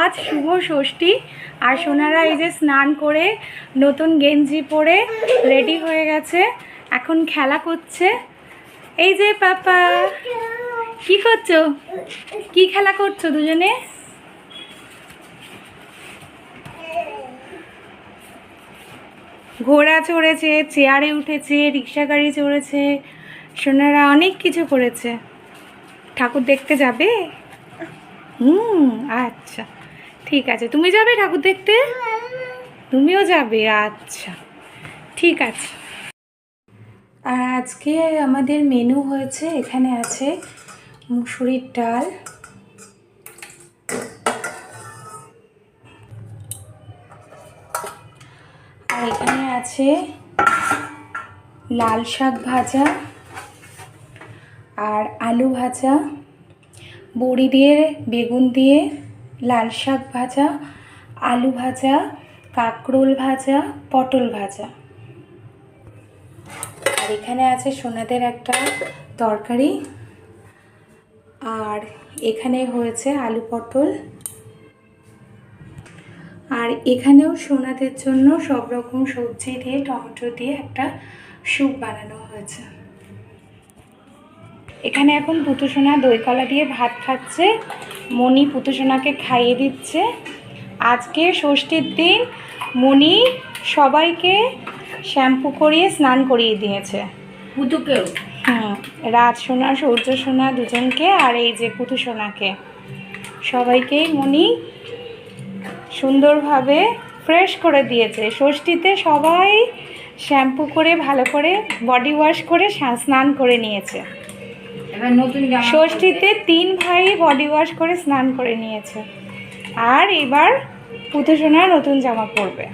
আজ শুভ ষষ্ঠী আর সোনারা এই যে স্নান করে নতুন গেঞ্জি পরে রেডি হয়ে গেছে, এখন খেলা করছে। এই যে পাপা, কি করছ? কি খেলা করছ দুজনে? ঘোড়া চড়েছে, চেয়ারে উঠেছে, রিক্সা গাড়ি চড়েছে, সোনারা অনেক কিছু করেছে। ঠাকুর দেখতে যাবে? হুম আচ্ছা। ঠিক আছে, তুমি যাবে ঠাকুর দেখতে? তুমিও যাবে আচ্ছা। ঠিক আছে। আর আজকে আমাদের মেনু হয়েছে, এখানে আছে মুসুরির ডাল। আর এখানে আছে লাল শাক ভাজা আর আলু ভাজা। বড়ি দিয়ে, বেগুন দিয়ে, লাল শাক ভাজা, আলু ভাজা, কাঁকরোল ভাজা, পটল ভাজা। আর এখানে আছে সোনাদের একটা তরকারি। আর এখানে হয়েছে আলু পটল। আর এখানেও সোনাদের জন্য সব রকম সবজি দিয়ে, টমেটো দিয়ে একটা স্যুপ বানানো হয়েছে। এখানে এখন পুতুসোনা দই কলা দিয়ে ভাত খাচ্ছে। মণি পুতুসোনাকে খাইয়ে দিচ্ছে। আজকে ষষ্ঠীর দিন মণি সবাইকে শ্যাম্পু করিয়ে স্নান করিয়ে দিয়েছে। পুতুকেও? হুম রাত সোনা সূর্য সোনা দুজনকে আর এই যে পুতু সোনাকে সবাইকেই মনি সুন্দরভাবে ফ্রেশ করে দিয়েছে। ষষ্ঠীতে সবাই শ্যাম্পু করে ভালো করে বডি ওয়াশ করে স্নান করে নিয়েছে। ষষ্ঠীতে তিন ভাই বডি ওয়াশ করে স্নান করে নিয়েছে। আর এবার পুতুসোনা নতুন জামা পরবে।